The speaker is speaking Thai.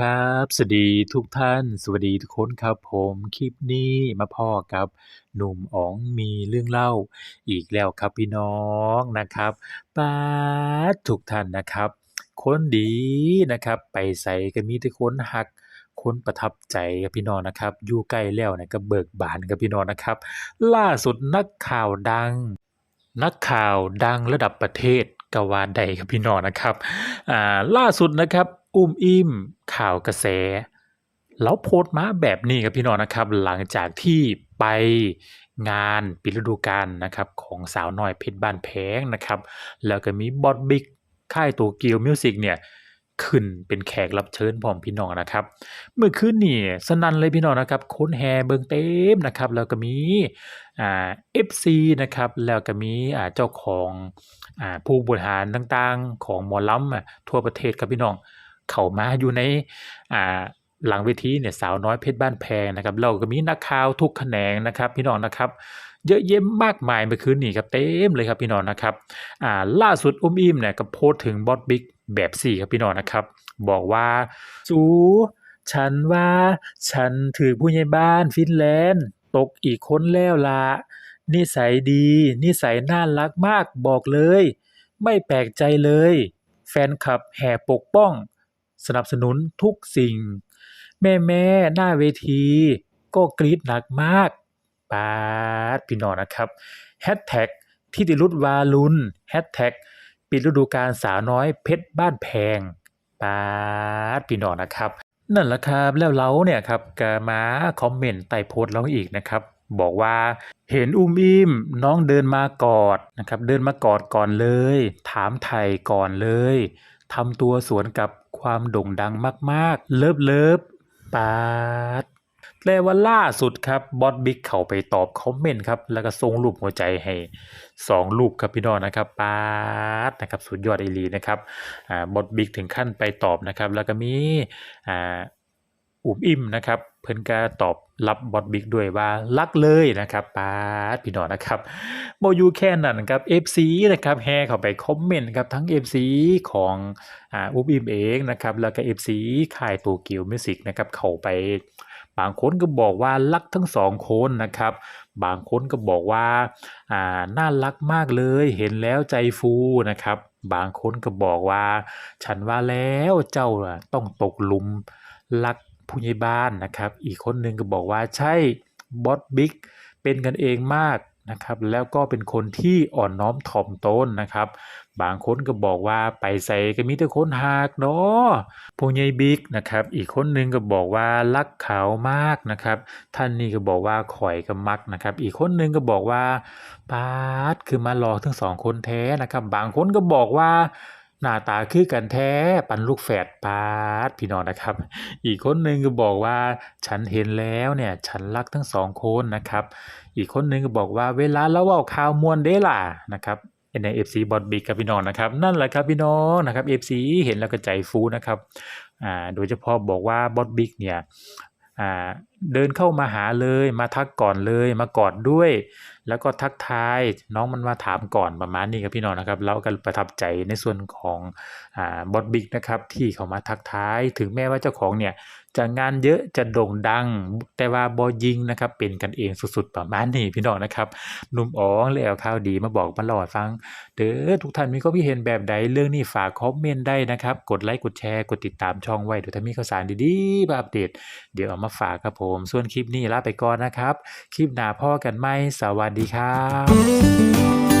ครับ สวัสดีทุกท่าน สวัสดีทุกคนครับผมคลิปนี้มาพ้อกับ หนุ่มอ๋องมีเรื่องเล่า อีกแล้วครับพี่น้องนะครับป๊าทุกท่านนะครับ คนดีนะครับ ไปไสก็มีแต่คนรักคนประทับใจครับพี่น้องนะครับอยู่ใกล้แล้วนี่ยก็เบิกบานครับพี่น้องนะครับ ล่าสุดนักข่าวดัง นักข่าวดังระดับประเทศกว่าได้ครับพี่น้องนะครับอ่าล่าสุดนะครับ อุ้มอิ้มข่าวกระแสเลาโพสต์มาแบบนี้ครับพี่น้องนะครับ หลังจากที่ไปงานปิดฤดูกาลนะครับของสาวน้อยเพชรบ้านแพงนะครับ แล้วก็มีบอสบิ๊กค่าย Tokyo Music เนี่ยขึ้นเป็นแขกรับเชิญพร้อมพี่น้องนะครับ เมื่อคืนนี่สนันเลยพี่น้องนะครับค้นแห่เบิงเต็มนะครับ แล้วก็มีอ่า FC นะครับ แล้วก็มีอ่าเจ้าของอ่าผู้บริหารต่างๆ ของหมอลำอะทั่วประเทศครับพี่น้อง เข้ามาอยู่ในอ่าหลังเวทีเนี่ยสาวน้อยเพชรบ้านแพงนะครับแล้วก็มีนักข่าวทุกแขนงนะครับ พี่น้องนะครับ เยอะแยะมากมายเมื่อคืนนี้ครับเต็มเลยครับพี่น้องนะครับอ่าล่าสุดอุ้มอิ้มเนี่ยก็โพสต์ถึงบอสบิ๊กแบบสี่ครับพี่น้องนะครับ บอกว่าสูฉันว่าฉันถูกผู้ใหญ่บ้านฟินแลนด์ตกอีกคนแล้วละนิสัยดี นิสัยน่ารักมากบอกเลย ไม่แปลกใจเลย แฟนคลับแห่ปกป้อง สนับสนุนทุกสิ่ง แม่ๆหน้าเวที ก็กรี๊ดหนักมากปาดพี่น้องนะครับแฮชแท็กทิติรุตวารุณแฮชแท็กปิดฤดูกาลสาวน้อยเพชรบ้านแพงปาดพี่น้องนะครับ นั่นแหละครับแล้วเราเนี่ยครับกมาคอมเมนต์ใต้โพสต์เราอีกนะครับบอกว่าเห็นอุ้มอิมน้องเดินมากอดนะครับเดินมากอดก่อนเลย ถามไถ่ก่อนเลย ทำตัวสวนกับความโด่งดังมากๆ เลิฟเลิฟปาดแต่ว่าล่าสุดครับบอสบิ๊กเข้าไปตอบคอมเมนต์ครับ แล้วก็ส่งรูปหัวใจให้2รูปครับพี่น้องนะครับปาดนะครับสุดยอดอีลีนะครับอ่าบอสบิ๊กถึงขั้นไปตอบนะครับ แล้วก็มีอ่าอุ้มอิ่มนะครับ เพิ่นก็ตอบรับบอสบิ๊กด้วยว่ารักเลยนะครับป๊าดพี่น้องนะครับบ่อยู่แค่นั้นครับ FC นะครับแห่เข้าไปคอมเมนต์ครับทั้ง FC ของอ่าอุ้มอิ้มเองนะครับแล้วก็ FC ค่าย Tokyo Music นะครับเข้าไป บางคนก็บอกว่ารักทั้ง2คนนะครับ บางคนก็บอกว่าอ่าน่ารักมากเลยเห็นแล้วใจฟูนะครับ บางคนก็บอกว่า ฉันว่าแล้วเจ้าต้องตกหลุมรัก ผู้ใหญ่บ้านนะครับ อีกคนหนึ่งก็บอกว่าใช่บอสบิ๊กเป็นกันเองมากนะครับ แล้วก็เป็นคนที่อ่อนน้อมถ่อมตนนะครับ บางคนก็บอกว่าไปไสก็มีแต่คนฮักเนาะผู้ใหญ่บิ๊กนะครับ อีกคนหนึ่งก็บอกว่ารักเขามากนะครับ ท่านนี้ก็บอกว่าข่อยก็มักนะครับ อีกคนหนึ่งก็บอกว่าปาดคือมาหลอกทั้ง2คนแท้นะครับ บางคนก็บอกว่า หน้าตาคือกันแท้ปานลูกแฝดปาดพี่น้องนะครับ อีกคนหนึ่งก็บอกว่าฉันเห็นแล้วเนี่ยฉันรักทั้ง2คนนะครับ อีกคนหนึ่งก็บอกว่าเวลาเราเว้าข่าวมวนเด้ล่ะนะครับใน FC บอสบิ๊กครับพี่น้องนะครับ นั่นแหละครับพี่น้องนะครับ FC เห็นแล้วก็ใจฟูนะครับอ่าโดยเฉพาะบอกว่าบอสบิกเนี่ย เดินเข้ามาหาเลยมาทักก่อนเลยมากอดด้วย แล้วก็ทักทายน้องมันมาถามก่อนประมาณนี้ครับพี่น้องนะครับเราก็ประทับใจในส่วนของอบอสบิ๊กนะครับที่เขามาทักทายถึงแม้ว่าเจ้าของเนี่ย จะงานเยอะจะโด่งดัง แต่ว่าบ่ยิงนะครับ เป็นกันเองสุดๆประมาณนี้พี่น้องนะครับหนุ่มอ๋องเลยเอาข่าวดีมาบอกมาเล่าให้ฟังเด้อทุกท่านมีความคิดเห็นแบบใดเรื่องนี้ฝากคอมเมนต์ได้นะครับ กดไลค์กดแชร์กดติดตามช่องไว้เดี๋ยวถ้ามีข่าวสารดีๆมาอัปเดต เดี๋ยวเอามาฝากครับผม ส่วนคลิปนี้ลาไปก่อนนะครับ คลิปหน้าพ้อกันใหมสวัสดีครับ